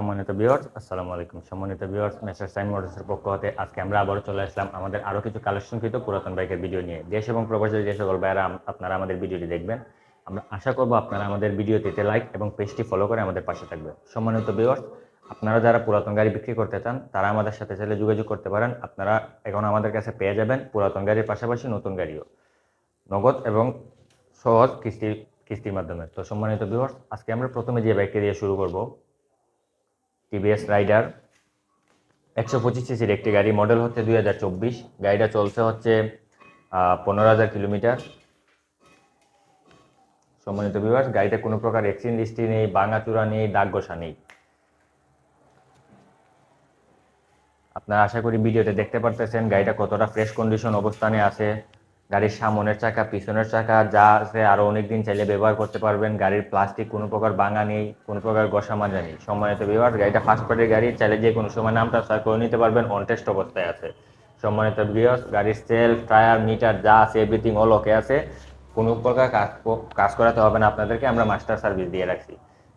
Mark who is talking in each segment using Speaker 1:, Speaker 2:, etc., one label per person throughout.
Speaker 1: সম্মানিত ভিউয়ার্স আসসালামু আলাইকুম। সম্মানিত ভিউয়ার্স মেসার সাইন মোটরসের পক্ষ হতে আজকে আমরা আবারও চলে আসলাম আমাদের আরও কিছু কালেকশনকৃত পুরাতন বাইকের ভিডিও নিয়ে। দেশ এবং প্রবাসী যে সকল আম- আপনারা আমাদের ভিডিওটি দেখবেন, আমরা আশা করব আপনারা আমাদের ভিডিওটিতে লাইক এবং পেজটি ফলো করে আমাদের পাশে থাকবেন। সম্মানিত ভিউয়ার্স আপনারা যারা পুরাতন গাড়ি বিক্রি করতে চান, তারা আমাদের সাথে চাইলে যোগাযোগ করতে পারেন। আপনারা এখন আমাদের কাছে পেয়ে যাবেন পুরাতন গাড়ির পাশাপাশি নতুন গাড়িও। নগদ এবং সহজ কিস্তি কিস্তির মাধ্যমে। তো সম্মানিত ভিউয়ার্স আজকে আমরা প্রথমে যে বাইকটি দিয়ে শুরু করব টিভিএস রাইডার একশো পঁচিশ সিসির একটি গাড়ি মডেল হচ্ছে দুই হাজার চব্বিশ। গাড়িটা চলছে হচ্ছে পনেরো হাজার কিলোমিটার। সম্মানিত ভিউয়ার্স গাড়িতে কোনো প্রকার এক্সিডেন্ট হিস্ট্রি নেই, ভাঙাচুরা নেই দাগ ঘষা নেই। আপনারা আশা করি ভিডিওতে দেখতে পারতেছেন, গাড়িটা কতটা ফ্রেশ কন্ডিশন অবস্থানে আছে। গাড়ির সামনের চাকা, পিছনের চাকা, যা আছে আরও অনেক দিন চাইলে ব্যবহার করতে পারবেন। গাড়ির প্লাস্টিক কোনো প্রকার ভাঙা নেই, কোনো প্রকার ঘষা মাজা নেই। সম্মানিত বিভাগ গাড়িটা ফার্স্ট পার্টির গাড়ি, চাইলে যে কোনো সময় নাম ট্রান্সফার করে নিতে পারবেন অন টেস্ট অবস্থায় আছে। সম্মানিত বিয়স গাড়ির সেল টায়ার মিটার যা আছে এভরিথিং অল ওকে আছে। কোনো প্রকার কাজ কাজ করাতে হবে না আপনাদেরকে, আমরা মাস্টার সার্ভিস দিয়ে রাখছি।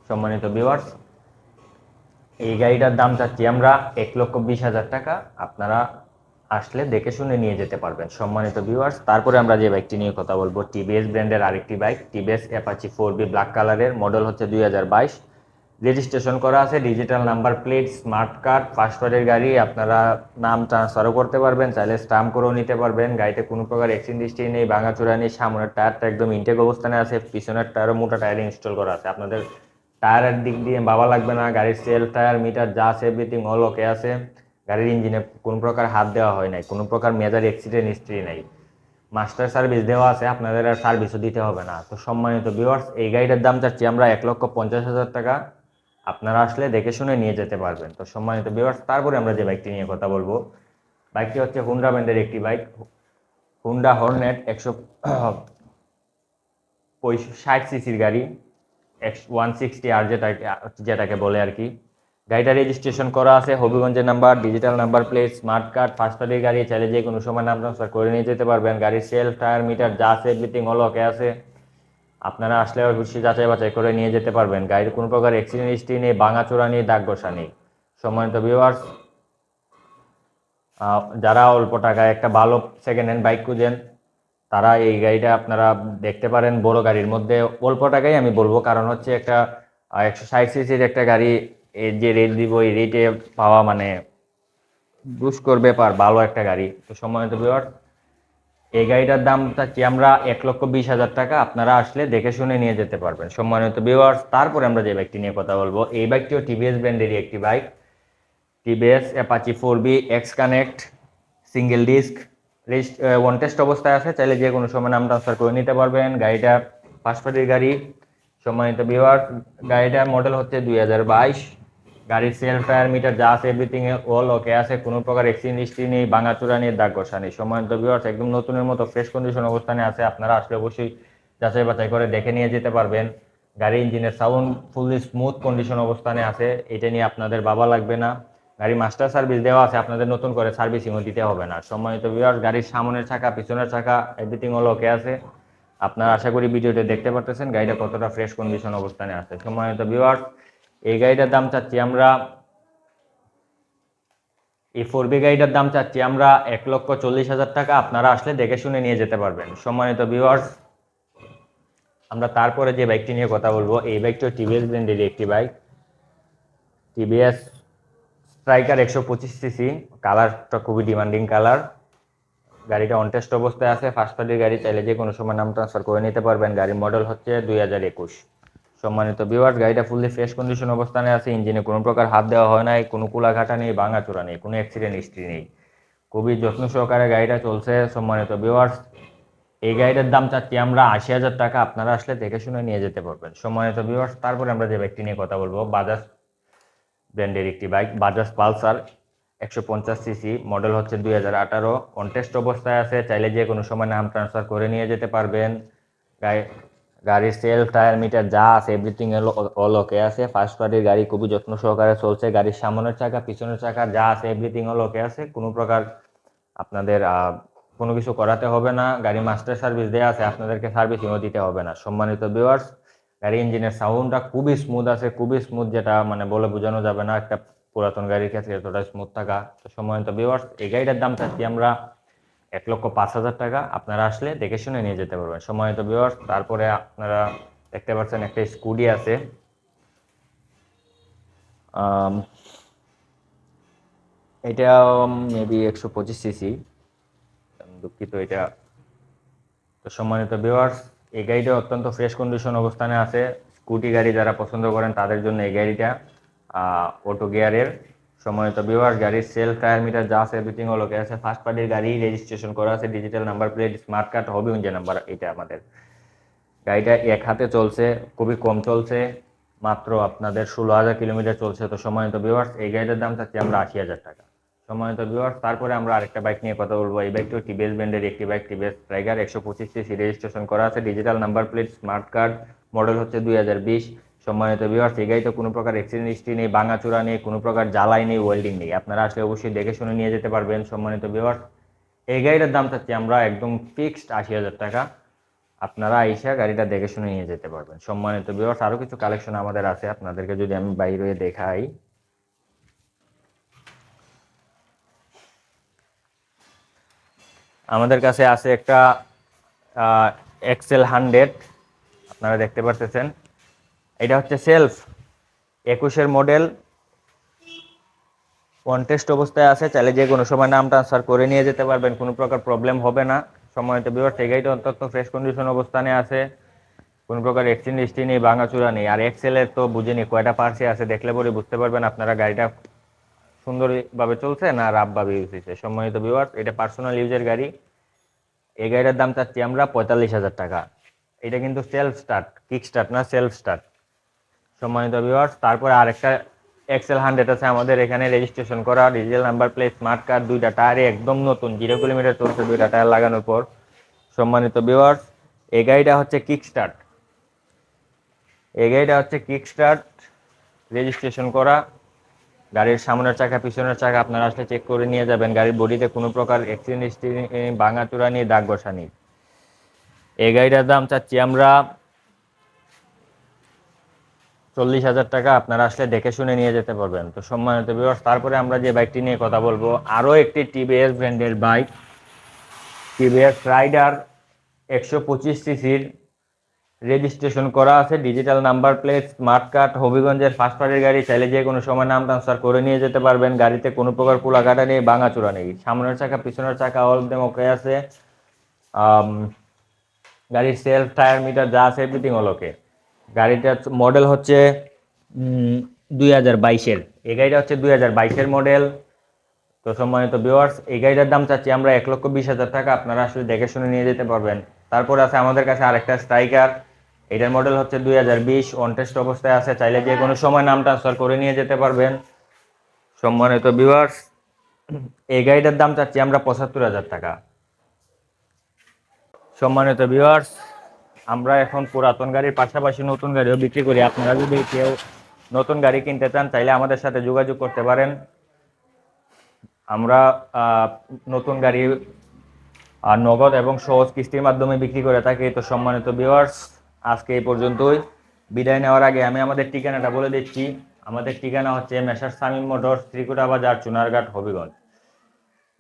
Speaker 1: সম্মানিত ভিউয়ার্স এই গাড়িটার দাম চাচ্ছি আমরা এক লক্ষ বিশ হাজার টাকা। আপনারা আসলে দেখে শুনে নিয়ে যেতে পারবেন। সম্মানিত ভিউয়ার্স তারপরে আমরা যে বাইকটি নিয়ে কথা বলব টিভিএস ব্র্যান্ডের আরেকটি bike TVS Apache four V black কালারের মডেল হচ্ছে দুই হাজার বাইশ। রেজিস্ট্রেশন করা আছে digital number plate smart card পাসওয়ার্ডের গাড়ি, আপনারা নাম ট্রান্সফারও করতে পারবেন, চাইলে স্টাম্প করেও নিতে পারবেন। গাড়িতে কোনো প্রকার এক্সিডেন্ট হিস্ট্রি নেই, ভাঙাচোরা নেই, সামনের টায়ারটা একদম ইনটেক অবস্থানে আছে, পিছনের টায়ারও মোটা টায়ার ইনস্টল করা আছে। আপনাদের টায়ারের দিক দিয়ে বাবা লাগবে না, গাড়ির সেল টায়ার মিটার যা আছে এভরিথিং অল ওকে আছে। গাড়ির ইঞ্জিনে কোনো প্রকার হাত দেওয়া হয় নাই, কোনো প্রকার মেজার অ্যাক্সিডেন্ট হিস্ট্রি নাই। মাস্টার সার্ভিস দেওয়া আছে, আপনাদের আর সার্ভিসও দিতে হবে না। তো সম্মানিত ভিউয়ার্স এই গাড়িটার দাম চাচ্ছি আমরা এক লক্ষ পঞ্চাশ হাজার টাকা। আপনারা আসলে দেখে শুনে নিয়ে যেতে পারবেন। তো সম্মানিত ভিউয়ার্স তারপরে আমরা যে বাইকটি নিয়ে কথা বলব বাইকটি হচ্ছে হুন্ডা ব্র্যান্ডের একটি বাইক হুন্ডা হর্নেট একশো ষাট সিসির গাড়ি, এক্স ওয়ান সিক্সটি আর যেটাকে যেটাকে বলে আর কি। গাড়িটা রেজিস্ট্রেশন করা আছে, হবিগঞ্জের number digital number plate smart card first পার্টির গাড়ি, চাইলে যে কোনো সময় নাম ট্রান্সফার করে নিয়ে যেতে পারবেন। গাড়ির সেলফ টায়ার মিটার যা আছে এভরিথিং হল ওকে আছে। আপনারা আসলে খুশি যাচাই বাছাই করে নিয়ে যেতে পারবেন। গাড়ির কোনো প্রকার অ্যাক্সিডেন্ট হিস্ট্রি নেই, ভাঙাচোরা নেই দাগ ঘষা নেই। সম্মানিত ভিউয়ার্স যারা অল্প টাকায় একটা ভালো সেকেন্ড হ্যান্ড বাইক খুঁজেন, তারা এই গাড়িটা আপনারা দেখতে পারেন। বড় গাড়ির মধ্যে অল্প টাকাই আমি বলব। কারণ হচ্ছে একটা একশো ষাট সিসির একটা গাড়ি এর যে রেট দিব, এই রেটে পাওয়া মানে দুষ্কর ব্যাপার, ভালো একটা গাড়ি। তো সম্মানিত বিভাগ এই গাড়িটার দাম চাচ্ছি আমরা এক লক্ষ বিশ হাজার টাকা। আপনারা আসলে দেখে শুনে নিয়ে যেতে পারবেন। সম্মানিত ভিউয়ার্স তারপরে আমরা যে বাইকটি নিয়ে কথা বলব, এই বাইকটিও টিভিএস ব্র্যান্ডেরই একটি bike TVS Apache four V X connect single disc rest one test অবস্থায় আছে। চাইলে যে কোনো সময় নাম ট্রান্সফার করে নিতে পারবেন। গাড়িটা পার্টির গাড়ি। সম্মানিত ভিউয়ার গাড়িটার মডেল হচ্ছে দুই হাজার বাইশ। গাড়ির সেলফ টায়ার, মিটার, যা আছে এভরিথিং অল ওকে আছে। কোনো প্রকার এক্সিডেন্ট হিস্ট্রি নেই, ভাঙাচুরা নেই দাগ ঘষা নেই। সম্মানিত ভিউয়ার্স একদম নতুনের মতো ফ্রেশ কন্ডিশন অবস্থানে আছে। আপনারা আসলে অবশ্যই যাচাই বাছাই করে দেখে নিয়ে যেতে পারবেন। গাড়ির ইঞ্জিনের সাউন্ড ফুললি স্মুথ কন্ডিশন অবস্থানে আছে। এটা নিয়ে আপনাদের বাবা লাগবে না। গাড়ি মাস্টার সার্ভিস দেওয়া আছে। আপনাদের নতুন করে সার্ভিসিংও দিতে হবে না। সম্মানিত ভিউয়ার্স গাড়ির সামনের চাকা, পিছনের চাকা এভরিথিং হল ওকে আছে। আপনারা আশা করি ভিডিওটা দেখতে পারতেছেন। গাড়িটা কতটা ফ্রেশ কন্ডিশন অবস্থানে আছে। সম্মানিত ভিউয়ার্স এই গাড়িটার দাম চাচ্ছি আমরা, এই ফোর বি গাড়িটার দাম চাচ্ছি আমরা এক লক্ষ চল্লিশ হাজার টাকা। আপনারা আসলে দেখে শুনে নিয়ে যেতে পারবেন। সম্মানিত ভিউয়ার্স আমরা তারপরে যে বাইকটি নিয়ে কথা বলব, এই বাইকটিও টিভিএস ব্র্যান্ডেরই একটি বাইক টিভিএস স্ট্রাইকার একশো পঁচিশ সিসি কালারটা খুবই ডিমান্ডিং কালার গাড়িটা অনটেস্ট অবস্থায় আছে ফার্স্ট পার্টির গাড়ি, চাইলে যে কোনো সময় নাম ট্রান্সফার করে নিতে পারবেন। গাড়ির মডেল হচ্ছে দুই হাজার একুশ। সম্মানিত ভিউয়ার্স গাড়িটা ফুললি ফ্রেশ কন্ডিশন অবস্থানে আছে ইঞ্জিনে কোনো প্রকার হাত দেওয়া হয় নাই, কোনো কুলাঘাটা নেই, ভাঙাচোরা নেই, কোনো অ্যাক্সিডেন্ট হিস্ট্রি নেই। খুবই যত্ন সহকারে গাড়িটা চলছে, সম্মানিত ভিউয়ার্স এই গাড়িটার দাম চাচ্ছি আমরা আশি হাজার টাকা, আপনারা আসলে দেখে শুনে নিয়ে যেতে পারবেন। সম্মানিত ভিউয়ার্স তারপরে আমরা যে বাইকটি নিয়ে কথা বলব বাজাজ ব্র্যান্ডের একটি বাইক বাজাজ পালসার একশো পঞ্চাশ সিসি মডেল হচ্ছে দুই হাজার আঠারো। কন্টেস্ট অবস্থায় আছে, চাইলে যে কোনো সময় নাম ট্রান্সফার করে নিয়ে যেতে পারবেন। গাড়ি গাড়ির সেলফ টায়ার, মিটার, যা আছে এভরিথিং অল ওকে আছে। ফার্স্ট পার্টির গাড়ি খুবই যত্ন সহকারে চলছে। গাড়ির সামনের চাকা, পিছনের চাকা, যা আছে এভরিথিং অল ওকে আছে। কোনো প্রকার আপনাদের কোনো কিছু করাতে হবে না। গাড়ি মাস্টার সার্ভিস দেওয়া আছে। আপনাদেরকে সার্ভিসিংও দিতে হবে না। সম্মানিত ভিউয়ার্স গাড়ি ইঞ্জিনের সাউন্ডটা খুবই স্মুথ আছে। খুবই স্মুথ যেটা মানে বলে বোঝানো যাবে না। একটা পুরাতন গাড়ির ক্ষেত্রে এতটা স্মুথ থাকা। তো সময়ত ভিউয়ার্স এই গাড়িটার দাম চাচ্ছি আমরা এক লক্ষ পাঁচ হাজার টাকা আপনারা আসলে দেখে শুনে নিয়ে যেতে পারবেন। সময়ত ভিউয়ার্স তারপরে আপনারা দেখতে পাচ্ছেন একটা স্কুটি আছে। এটা মেবি একশো পঁচিশ সিসি দুঃখিত এটা। তো সম্মানিত ভিউয়ার্স এই গাড়িটা অত্যন্ত ফ্রেশ কন্ডিশন অবস্থানে আছে। স্কুটি গাড়ি যারা পছন্দ করেন তাদের জন্য এই গাড়িটা অটো গিয়ারের সম্মানিত ভিউয়ার্স গাড়ির সেলফ টায়ার মিটার যা আছে এভরিথিং হলো আছে? ফার্স্ট পার্টির গাড়ি রেজিস্ট্রেশন করা আছে digital number plate smart card হবে যে নাম্বার, এটা আমাদের। গাড়িটা এক হাতে চলছে, খুবই কম চলছে, মাত্র আপনাদের ষোলো হাজার কিলোমিটার চলছে। তো সম্মানিত ভিউয়ার্স এই গাড়িটার দাম চাচ্ছি আমরা আশি হাজার টাকা। সম্মানিত ভিউয়ার্স তারপরে আমরা আরেকটা বাইক নিয়ে কথা বলব। এই বাইকটিও টিভিএস ব্র্যান্ডের একটি বাইক টিভিএস ট্রাইগার একশো পঁচিশ সিসি রেজিস্ট্রেশন করা আছে। Digital number plate smart card model হচ্ছে দুই হাজার বিশ। সম্মানিত ভিউয়ার্স এই গাড়িতে কোনো প্রকার অ্যাক্সিডেন্ট হিস্ট্রি নেই, ভাঙাচুরা নেই, কোনো প্রকার জ্বালাই নেই ওয়েল্ডিং নেই। আপনারা আসলে অবশ্যই দেখে শুনে নিয়ে যেতে পারবেন, সম্মানিত ভিউয়ার্স এই গাড়িটার দাম চাচ্ছি আমরা একদম ফিক্সড আশি হাজার টাকা। আপনারা আইসা গাড়িটা দেখে শুনে নিয়ে যেতে পারবেন। সম্মানিত ভিউয়ার্স আরও কিছু কালেকশন আমাদের আছে। আপনাদেরকে যদি আমি বাইরে দেখাই। আমাদের কাছে আছে একটা এক্সেল হান্ড্রেড আপনারা দেখতে পারতেছেন। এটা হচ্ছে সেলফ একুশের মডেল কন্টেস্ট অবস্থায় আছে, চাইলে যে কোনো সময় নাম ট্রান্সফার করে নিয়ে যেতে পারবেন, কোনো প্রকার প্রবলেম হবে না। সময়তে বিভার গাড়িটা অত্যন্ত ফ্রেশ কন্ডিশন অবস্থানে আছে, কোনো প্রকার এক্সচেঞ্জ হিস্ট্রি নেই, ভাঙাচুরা নেই। আর এক্সেলের তো বুঝিনি, কয়টা পার্সে আছে, দেখলে পরে বুঝতে পারবেন আপনারা গাড়িটা সুন্দরভাবে চলছে না রাফভাবে ইউজ হয়েছে। সম্মানিত ভিউয়ার্স এটা পার্সোনাল ইউজের গাড়ি। এই গাড়িটার দাম চাচ্ছি আমরা পঁয়তাল্লিশ হাজার টাকা। এটা কিন্তু সেলফ স্টার্ট কিক স্টার্ট না সেলফ স্টার্ট সম্মানিত ভিউয়ার্স তারপরে আরেকটা এক্সেল হান্ড্রেড আছে আমাদের, এখানে রেজিস্ট্রেশন করা digital number plate smart card দুইটা টায়ারে একদম নতুন জিরো কিলোমিটার চলছে দুইটা টায়ার লাগানোর পর। সম্মানিত ভিউয়ার্স এই গাড়িটা হচ্ছে কিক স্টার্ট এই গাড়িটা হচ্ছে কিক স্টার্ট রেজিস্ট্রেশন করা। গাড়ির সামনের চাকা, পিছনের চাকা, আপনারা আসলে চেক করে নিয়ে যাবেন। গাড়ির বডিতে কোনো প্রকার অ্যাক্সিডেন্ট হিস্ট্রি ভাঙা চূড়া নিয়ে, দাগ বসা নেই। এই গাড়িটার দাম চাচ্ছি আমরা চল্লিশ হাজার টাকা আপনারা আসলে দেখে শুনে নিয়ে যেতে পারবেন। তো সম্মানিত বিভাগ তারপরে আমরা যে বাইকটি নিয়ে কথা বলব, আরও একটি টিভিএস ব্র্যান্ডের বাইক টিভিএস রাইডার একশো পঁচিশ সিসির রেজিস্ট্রেশন করা আছে। Digital number plate smart card হবিগঞ্জের ফার্স্ট পার্টির গাড়ি, চাইলে যে কোনো সময় নাম ট্রান্সফার করে নিয়ে যেতে পারবেন। গাড়িতে কোনো প্রকার পোলাকাটা নেই, ভাঙাচুরা নেই। সামনের চাকা, পিছনের চাকা অল দেম ওকে আছে গাড়ির সেলফ টায়ার মিটার যা আছে এভরিথিং অল ওকে গাড়িটার মডেল হচ্ছে দুই হাজার বাইশের। এই গাড়িটা হচ্ছে দুই হাজার বাইশের মডেল তো সম্মানিত ভিউয়ার্স এই গাড়িটার দাম চাচ্ছি আমরা এক লক্ষ বিশ হাজার টাকা। আপনারা আসলে দেখে শুনে নিয়ে যেতে পারবেন। তারপর আছে আমাদের কাছে আরেকটা স্ট্রাইকার এটার মডেল হচ্ছে দুই হাজার বিশ অনটেস্ট অবস্থায় আছে। চাইলে যে কোনো সময় নাম ট্রান্সফার করে নিয়ে যেতে পারবেন। সম্মানিত ভিউয়ার্স এই গাড়িটার দাম চাচ্ছি আমরা পঁচাত্তর হাজার টাকা। সম্মানিত ভিউয়ার্স আমরা এখন পুরাতন গাড়ির পাশাপাশি নতুন গাড়িও বিক্রি করি। আপনারা যদি কেউ নতুন গাড়ি কিনতে চান, তাইলে আমাদের সাথে যোগাযোগ করতে পারেন। আমরা নতুন গাড়ি নগদ এবং সহজ কিস্তির মাধ্যমে বিক্রি করে থাকি। তো সম্মানিত ভিউয়ার্স আজকে এই পর্যন্তই। বিদায় নেওয়ার আগে আমি আমাদের ঠিকানাটা বলে দিচ্ছি। আমাদের ঠিকানা হচ্ছে মেসার সামিম মোটর ত্রিকুটা বাজার, চুনারঘাট, হবিগঞ্জ।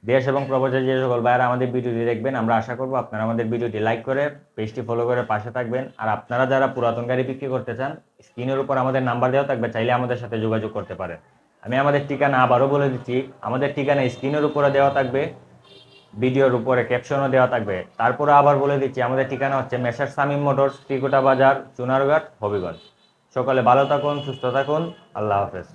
Speaker 1: দেশ এবং প্রবাসে যে সকল ভাইয়ারা আমাদের ভিডিওটি দেখবেন, আমরা আশা করব আপনারা আমাদের ভিডিওটি লাইক করে, পেজটি ফলো করে পাশে থাকবেন। আর আপনারা যারা পুরাতন গাড়ি বিক্রি করতে চান, স্ক্রিনের উপর আমাদের নাম্বার দেওয়া থাকবে, চাইলে আমাদের সাথে যোগাযোগ করতে পারেন। আমি আমাদের ঠিকানা আবারও বলে দিচ্ছি, আমাদের ঠিকানা স্ক্রিনের উপরে দেওয়া থাকবে, ভিডিওর উপরে ক্যাপশনও দেওয়া থাকবে। তারপরে আবার বলে দিচ্ছি, আমাদের ঠিকানা হচ্ছে মেসার সামিম মোটরস, ত্রিকোটা বাজার, চুনারঘাট, হবিগঞ্জ। সকালে ভালো থাকুন, সুস্থ থাকুন, আল্লাহ হাফেজ।